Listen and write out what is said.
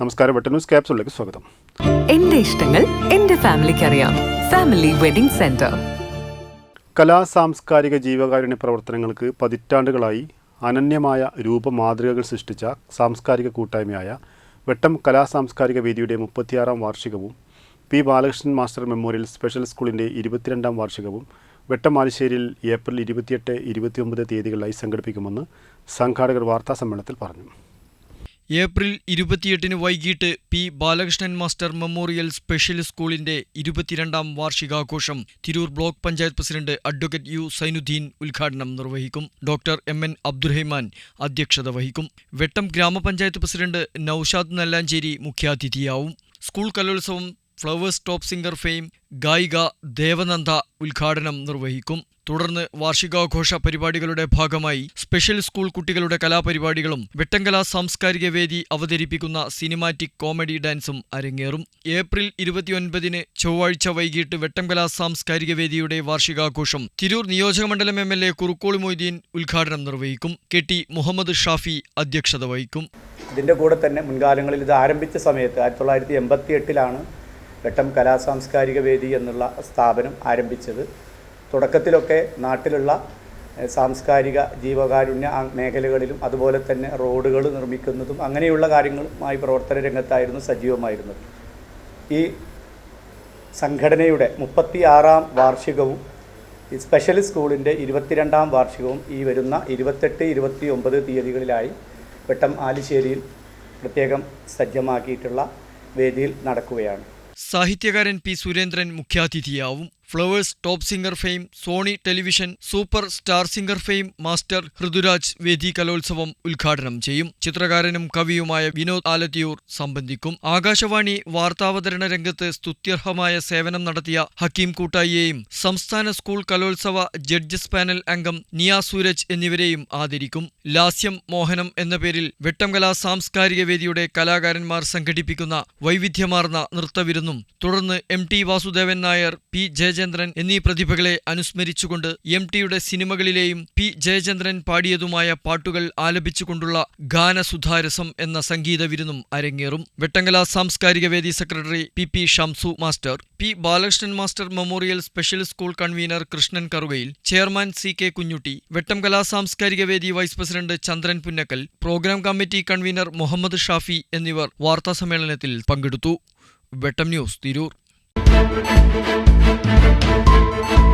നമസ്കാരം വെട്ട ന്യൂസ് ക്യാപ്സുകളിലേക്ക് സ്വാഗതം. എന്റെ ഇഷ്ടങ്ങൾ എന്റെ ഫാമിലിക്ക് അറിയാം. Family wedding centre. കലാ സാംസ്കാരിക ജീവകാരുണ്യ പ്രവർത്തനങ്ങൾക്ക് പതിറ്റാണ്ടുകളായി അനന്യമായ രൂപമാതൃകകൾ സൃഷ്ടിച്ച സാംസ്കാരിക കൂട്ടായ്മയായ വെട്ടം കലാ സാംസ്കാരിക വേദിയുടെ മുപ്പത്തിയാറാം വാർഷികവും P Balakrishnan master memorial special സ്കൂളിന്റെ ഇരുപത്തിരണ്ടാം വാർഷികവും വെട്ടം ആലിശ്ശേരിയിൽ ഏപ്രിൽ ഇരുപത്തിയെട്ട് ഇരുപത്തിയൊമ്പത് തീയതികളിലായി സംഘടിപ്പിക്കുമെന്ന് സംഘാടകർ വാർത്താ സമ്മേളനത്തിൽ പറഞ്ഞു. ഏപ്രിൽ ഇരുപത്തിയെട്ടിന് വൈകിട്ട് P Balakrishnan master memorial special സ്കൂളിന്റെ ഇരുപത്തിരണ്ടാം വാർഷികാഘോഷം Tirur block panchayat president advocate U Sainuddin ഉദ്ഘാടനം നിർവഹിക്കും. ഡോക്ടർ എം എൻ അബ്ദുറഹിമാൻ അധ്യക്ഷത വഹിക്കും. വെട്ടം ഗ്രാമപഞ്ചായത്ത് പ്രസിഡന്റ് നൌഷാദ് നല്ലാഞ്ചേരി മുഖ്യാതിഥിയാവും. സ്കൂൾ കലോത്സവം ഫ്ലവേഴ്സ് ടോപ്പ് സിംഗർ ഫെയിം ഗായിക ദേവനന്ദ ഉദ്ഘാടനം നിർവഹിക്കും. തുടർന്ന് വാർഷികാഘോഷ പരിപാടികളുടെ ഭാഗമായി സ്പെഷ്യൽ സ്കൂൾ കുട്ടികളുടെ കലാപരിപാടികളും വെട്ടങ്കല സാംസ്കാരിക വേദി അവതരിപ്പിക്കുന്ന സിനിമാറ്റിക് കോമഡി ഡാൻസും അരങ്ങേറും. ഏപ്രിൽ ഇരുപത്തിയൊൻപതിന് ചൊവ്വാഴ്ച വൈകിട്ട് വെട്ടംകല സാംസ്കാരിക വേദിയുടെ വാർഷികാഘോഷം തിരൂർ നിയോജകമണ്ഡലം M L A Kurukkoli Moideen ഉദ്ഘാടനം നിർവഹിക്കും. കെ ടി മുഹമ്മദ് ഷാഫി അധ്യക്ഷത വഹിക്കും. ഇതിന്റെ കൂടെ തന്നെ മുൻകാലങ്ങളിൽ ഇത് ആരംഭിച്ച സമയത്ത് ആയിരത്തി തൊള്ളായിരത്തി എൺപത്തി എട്ടിലാണ് വെട്ടം കലാസാംസ്കാരിക വേദി എന്നുള്ള സ്ഥാപനം ആരംഭിച്ചത്. തുടക്കത്തിലൊക്കെ നാട്ടിലുള്ള സാംസ്കാരിക ജീവകാരുണ്യ മേഖലകളിലും അതുപോലെ തന്നെ റോഡുകൾ നിർമ്മിക്കുന്നതും അങ്ങനെയുള്ള കാര്യങ്ങളുമായി പ്രവർത്തന രംഗത്തായിരുന്നു സജീവമായിരുന്നത്. ഈ സംഘടനയുടെ മുപ്പത്തി ആറാം വാർഷികവും സ്പെഷ്യൽ സ്കൂളിന്റെ ഇരുപത്തിരണ്ടാം വാർഷികവും ഈ വരുന്ന ഇരുപത്തെട്ട് ഇരുപത്തി ഒമ്പത് തീയതികളിലായി വെട്ടം ആലിശ്ശേരിയിൽ പ്രത്യേകം സജ്ജമാക്കിയിട്ടുള്ള വേദിയിൽ നടക്കുകയാണ്. സാഹിത്യകാരൻ P Surendran മുഖ്യാതിഥിയാവും. Flowers top singer fame Sony television super star singer fame master Rithuraj വേദി കലോത്സവം ഉദ്ഘാടനം ചെയ്യും. ചിത്രകാരനും കവിയുമായ വിനോദ് ആലത്തിയൂർ സംബന്ധിക്കും. ആകാശവാണി വാർത്താവതരണ രംഗത്ത് സ്തുത്യർഹമായ സേവനം നടത്തിയ ഹക്കീം കൂട്ടായിയെയും സംസ്ഥാന സ്കൂൾ കലോത്സവ ജഡ്ജസ് പാനൽ അംഗം നിയാ സൂരജ് എന്നിവരെയും ആദരിക്കും. ലാസ്യം മോഹനം എന്ന പേരിൽ വെട്ടംകല സാംസ്കാരിക വേദിയുടെ കലാകാരന്മാർ സംഘടിപ്പിക്കുന്ന വൈവിധ്യമാർന്ന നൃത്തവിരുന്നും തുടർന്ന് M T Vasudevan Nair P Jayachandran എന്നീ പ്രതിഭകളെ അനുസ്മരിച്ചുകൊണ്ട് എം ടിയുടെ സിനിമകളിലെയും പി ജയചന്ദ്രൻ പാടിയതുമായ പാട്ടുകൾ ആലപിച്ചുകൊണ്ടുള്ള ഗാനസുധാരസം എന്ന സംഗീത വിരുന്നും അരങ്ങേറും. വെട്ടങ്കല സാംസ്കാരിക വേദി secretary P P Shamsu master P Balakrishnan master memorial special school convener Krishnan Karukayil chairman C K Kunhutty Vettamkala സാംസ്കാരിക വേദി vice president Chandran Punnakkal program committee convener Muhammad Shafi എന്നിവർ വാർത്താസമ്മേളനത്തിൽ പങ്കെടുത്തു. Vettom news Tirur. Thank you.